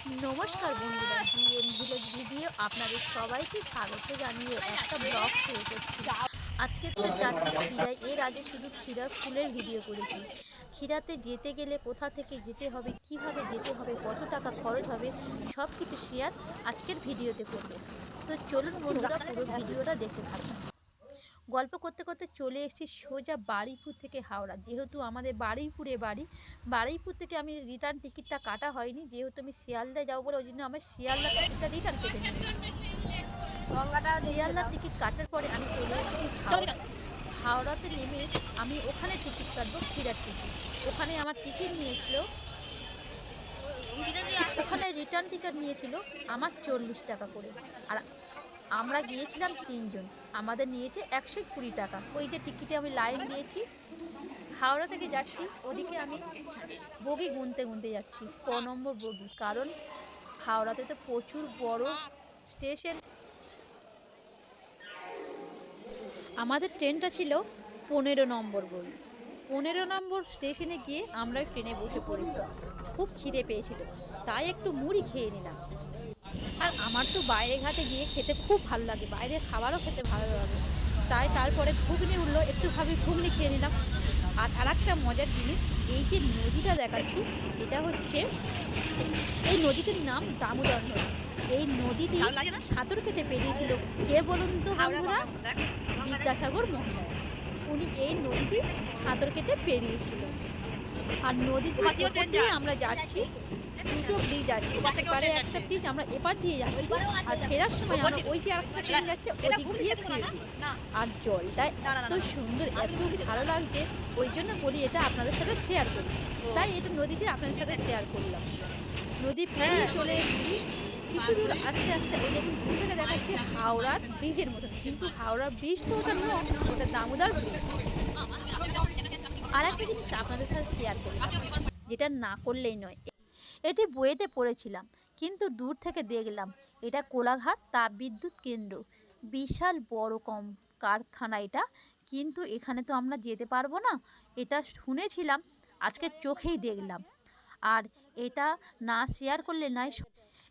নমস্কার বন্ধুরা GM village video আপনাদের সবাইকে স্বাগত জানিয়ে একটা ব্লগ শুরু করছি। আজকে তো যাচ্ছি ক্ষীরায়, এর আগে শুধু ক্ষীরার ফুলের ভিডিও করেছি। ক্ষীরাতে যেতে গেলে কোথা থেকে যেতে হবে, কীভাবে যেতে হবে, কত টাকা খরচ হবে সব কিছু শেয়ার আজকের ভিডিওতে করবে। তো চলুন বন্ধুরা, পুরো ভিডিওটা দেখতে থাকুন। গল্প করতে করতে চলে এসেছি সোজা বারুইপুর থেকে হাওড়া। যেহেতু আমাদের বারুইপুরে বাড়ি বারুইপুর থেকে আমি রিটার্ন টিকিটটা কাটা হয়নি। যেহেতু আমি শিয়ালদায় যাব বলে ওই জন্য আমার শিয়ালদা টিকিটটা রিটার্ন কেটে শিয়ালদার টিকিট কাটার পরে আমি চলে এসেছি হাওড়াতে নেমে আমি ওখানে টিকিট কাটবো ফিরার টিকিট ওখানে আমার টিকিট নিয়েছিল ওখানে রিটার্ন টিকিট নিয়েছিল আমার চল্লিশ টাকা করে। আর আমরা গিয়েছিলাম তিনজন। আমাদের নিয়েছে একশো কুড়ি টাকা। ওই যে টিকিটে আমি লাইন দিয়েছি। হাওড়া থেকে যাচ্ছি, ওদিকে আমি বগি গুনতে গুনতে যাচ্ছি, ক নম্বর বগি। কারণ হাওড়াতে তো প্রচুর বড় স্টেশন। আমাদের ট্রেনটা ছিল পনেরো নম্বর বগি। পনেরো নম্বর স্টেশনে গিয়ে আমরা ট্রেনে বসে পড়েছি। খুব খিদে পেয়েছিল। তাই একটু মুড়ি খেয়ে নিলাম। আর আমার তো বাইরে ঘাটে গিয়ে খেতে খুব ভালো লাগে। বাইরে খাবারও খেতে ভালো লাগে। তাই তারপরে ঘুগনি উঠল একটু ভাবি ঘুগনি খেয়ে নিলাম। আর আর একটা মজার জিনিস এই যে নদীটা দেখাচ্ছি এটা হচ্ছে এই নদীটির নাম দামোদর নদী। এই নদীটি সাঁতর কেটে পেরিয়েছিল। কে বলুন তো বন্ধুরা? বিদ্যাসাগর মহারাজ উনি এই নদীটি সাঁতর কেটে পেরিয়েছিল। আর দিয়ে আমরা যাচ্ছি দুটো ব্রিজ আছে। এবারে একটা ব্রিজ আমরা এপার দিয়ে যাচ্ছি আর ফেরার সময় আমরা ওই যে একটা ট্রেন যাচ্ছে ওদিক দিয়ে ফিরবো আর জলটা এত সুন্দর এত ভালো লাগছে ওই জন্য বলি এটা আপনাদের সাথে শেয়ার করি। তাই এটা নদীতে আপনাদের সাথে শেয়ার করলাম। নদী পেরিয়ে চলে এসেছি। কিছু দূর আস্তে আস্তে ওই দেখুন দূর থেকে দেখাচ্ছে হাওড়ার ব্রিজের মতো কিন্তু হাওড়ার ব্রিজ তো ওটা নয় ওটা দামোদর ব্রিজ আর একটা জিনিস আপনাদের সাথে শেয়ার করলাম যেটা না করলেই নয়। এটি বইয়েতে পড়েছিলাম, কিন্তু দূর থেকে দেখলাম এটা কোলাঘাট তাপবিদ্যুৎ কেন্দ্র। বিশাল বড় কম কারখানা এটা। কিন্তু এখানে তো আমরা যেতে পারব না। এটা শুনেছিলাম, আজকে চোখেই দেখলাম। আর এটা না শেয়ার করলে নয়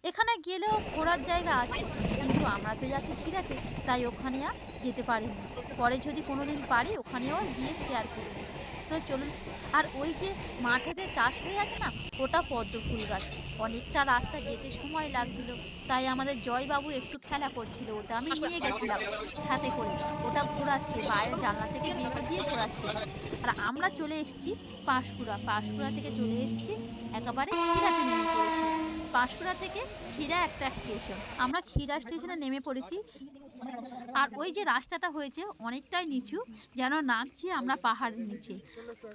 এখানে গেলেও ঘোরার জায়গা আছে। কিন্তু আমরা তো যাচ্ছি খিরাতে তাই ওখানে আর যেতে পারিনি। পরে যদি কোনো দিন পারি, ওখানেও গিয়ে শেয়ার করব তো চলুন। আর ওই যে মাঠেতে চাষ হয়ে আছে না, ওটা পদ্ম ফুল গাছ। অনেকটা রাস্তা যেতে সময় লাগছিল, তাই আমাদের জয়বাবু একটু খেলা করছিল, ওটা আমি নিয়ে গেছিলাম সাথে করে। ওটা ঘোরাচ্ছে বাইরে জানলা থেকে বের দিয়ে ঘোরাচ্ছে। আর আমরা চলে এসেছি পাঁশকুড়া। পাঁশকুড়া থেকে চলে এসেছি একেবারে ক্ষীরাতে নেমে পড়েছি। পাঁশকুড়া থেকে ক্ষীরা একটা স্টেশন। আমরা ক্ষীরা স্টেশনে নেমে পড়েছি। আর ওই যে রাস্তাটা হয়েছে অনেকটাই নিচু, যেন নামছি আমরা পাহাড়ের নিচে।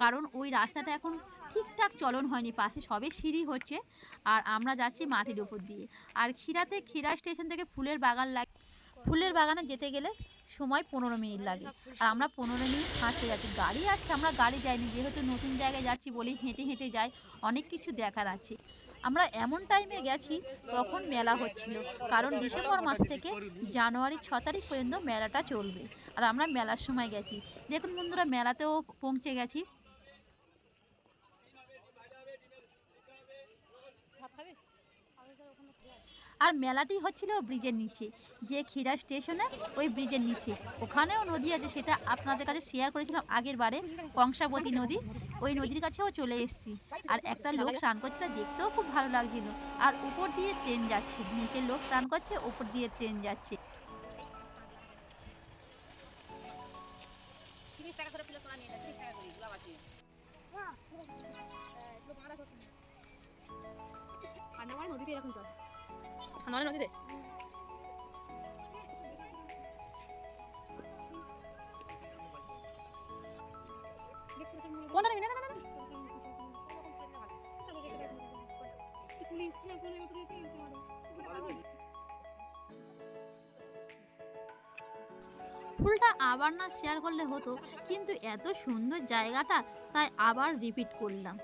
কারণ ওই রাস্তাটা এখন ঠিকঠাক চলন হয়নি, পাশে সবে সিঁড়ি হচ্ছে আর আমরা যাচ্ছি মাটির উপর দিয়ে। আর ক্ষীরাতে ক্ষীরা স্টেশন থেকে ফুলের বাগান লাগে, ফুলের বাগানে যেতে গেলে সময় পনেরো মিনিট লাগে। আর আমরা পনেরো মিনিট হাঁটতে যাচ্ছি। গাড়ি আছে, আমরা গাড়ি যাইনি, যেহেতু নতুন জায়গায় যাচ্ছি বলি হেঁটে হেঁটে যাই, অনেক কিছু দেখার আছে। আমরা এমন টাইমে গেছি তখন মেলা হচ্ছিল, কারণ ডিসেম্বর মাস থেকে জানুয়ারি ছ তারিখ পর্যন্ত মেলাটা চলবে। আর আমরা মেলার সময় গেছি। দেখুন বন্ধুরা, মেলাতেও পৌঁছে গেছি। আর মেলাটি হচ্ছিল ব্রিজের নিচে। যে খিরা স্টেশনে ওই ব্রিজের নিচে। ওখানেও নদী আছে সেটা আপনাদের কাছে শেয়ার করেছিলাম আগের বারে কংসাবতী নদী। ওই নদীর কাছেও চলে এসেছি। আর একটা লোক স্নান করছিল দেখতেও খুব ভালো লাগছিল। আর উপর দিয়ে ট্রেন যাচ্ছে নিচে লোক স্নান করছে উপর দিয়ে ট্রেন যাচ্ছে। আন্দামান নদীতে ফুলটা আবার না শেয়ার করলে হতো, কিন্তু এত সুন্দর জায়গাটা তাই আবার রিপিট করলাম।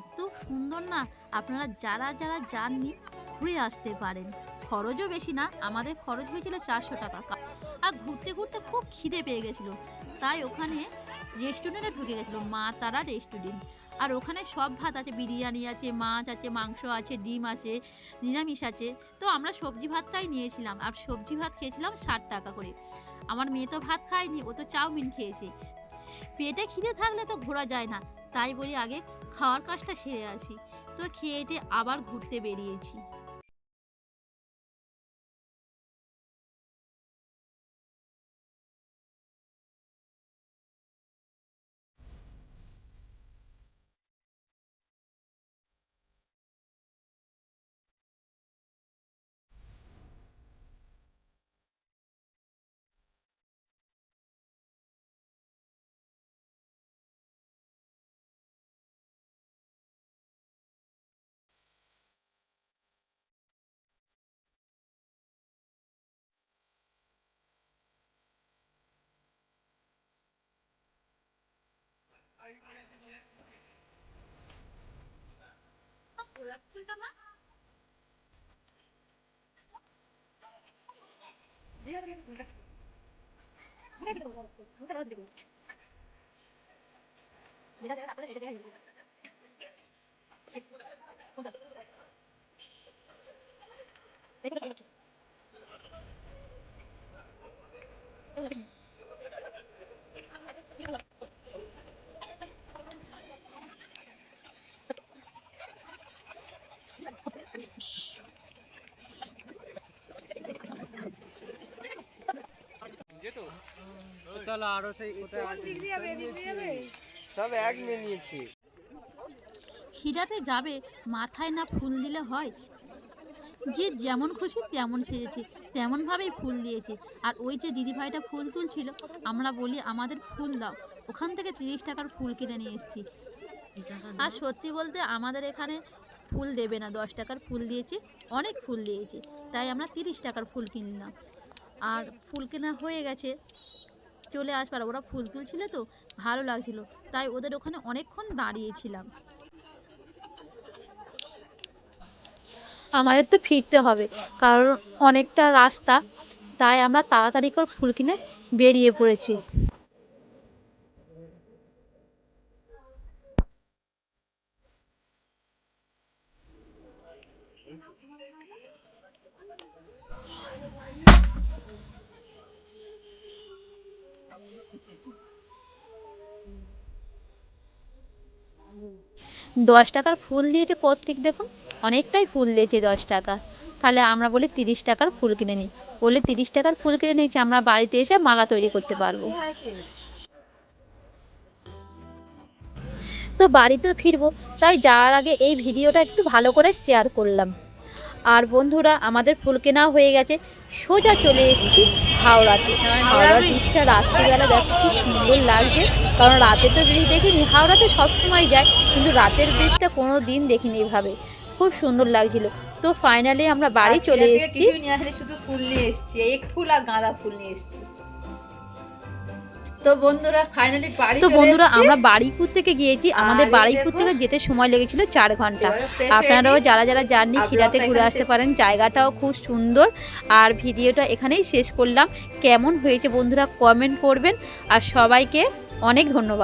এত সুন্দর না, আপনারা যারা যারা যাননি ঘুরে আসতে পারেন। খরচও বেশি না, আমাদের খরচ হয়েছিল চারশো টাকা। আর ঘুরতে ঘুরতে খুব খিদে পেয়ে গেছিল। তাই ওখানে রেস্টুরেন্টে ঢুকে গেছিল, মা তারা রেস্টুরেন্ট আর ওখানে সব ভাত আছে, বিরিয়ানি আছে, মাছ আছে, মাংস আছে, ডিম আছে, নিরামিষ আছে। তো আমরা সবজি ভাতটাই নিয়েছিলাম, আর সবজি ভাত খেয়েছিলাম ষাট টাকা করে। আমার মেয়ে তো ভাত খায়নি, ও তো চাউমিন খেয়েছে। পেটে খিদে থাকলে তো ঘোরা যায় না, তাই বলি আগে খাওয়ার কাজটা সেরে আসি। তো খেয়ে আবার ঘুরতে বেরিয়েছি। 你那边咋不能直接给你？你那边咋不你？那边咋不你？那边咋不你？那边咋不？চলো আরও সেই কোথায় সব এক নিয়ে নিয়েছি। খিরাতে যাবে মাথায় না ফুল দিলে হয়? যে যেমন খুশি তেমন সেজেছে তেমনভাবেই ফুল দিয়েছে। আর ওই যে দিদিভাইটা ফুল তুলছিল আমরা বলি আমাদের ফুল দাও। ওখান থেকে তিরিশ টাকার ফুল কিনে নিয়ে এসেছি। আর সত্যি বলতে আমাদের এখানে ফুল দেবে না দশ টাকার ফুল দিয়েছে অনেক ফুল দিয়েছে। তাই আমরা তিরিশ টাকার ফুল কিনলাম। আর ফুল কেনা হয়ে গেছে। চলে আসবার, ওরা ফুল তুলছিল তো, ভালো লাগছিল। তাই ওদের ওখানে অনেকক্ষণ দাঁড়িয়েছিলাম। আমাদের তো ফিরতে হবে, কারণ অনেকটা রাস্তা, তাই আমরা তাড়াতাড়ি করে ফুল কিনে বেরিয়ে পড়েছি। দশ টাকার ফুল দিয়েছে কর্তিক দেখুন। অনেকটাই ফুল দিয়েছে দশ টাকা। তাহলে আমরা বলি তিরিশ টাকার ফুল কিনে নিই বলে তিরিশ টাকার ফুল কিনে নিয়েছি, আমরা বাড়িতে এসে মালা তৈরি করতে পারব। তো বাড়িতে ফিরবো। তাই যাওয়ার আগে এই ভিডিওটা একটু ভালো করে শেয়ার করলাম। আর বন্ধুরা আমাদের ফুল কেনা হয়ে গেছে। সোজা চলে এসেছি হাওড়াতে হাওড়া ব্রিজটা রাত্রিবেলা দেখো কি সুন্দর লাগছে। কারণ রাতে তো ব্রিজ দেখিনি হাওড়াতে সবসময় যায় কিন্তু রাতের ব্রিজটা কোনো দিন দেখিনি এভাবে। খুব সুন্দর লাগছিল। তো ফাইনালি আমরা বাড়ি চলে এসেছি। শুধু ফুল নিয়ে এসেছি এক ফুল আর গাঁদা ফুল নিয়ে এসেছি। তো বন্ধুরা ফাইনালি বাড়ি তো বন্ধুরা আমরা বাড়িপুর থেকে গিয়েছি। আমাদের বাড়িপুর থেকে যেতে সময় লেগেছিল চার ঘণ্টা। আপনারাও যারা যারা যাননি আপনারাও খিরাতে ঘুরে আসতে পারেন। জায়গাটাও খুব সুন্দর। আর ভিডিওটা এখানেই শেষ করলাম। কেমন হয়েছে বন্ধুরা কমেন্ট করবেন। আর সবাইকে অনেক ধন্যবাদ।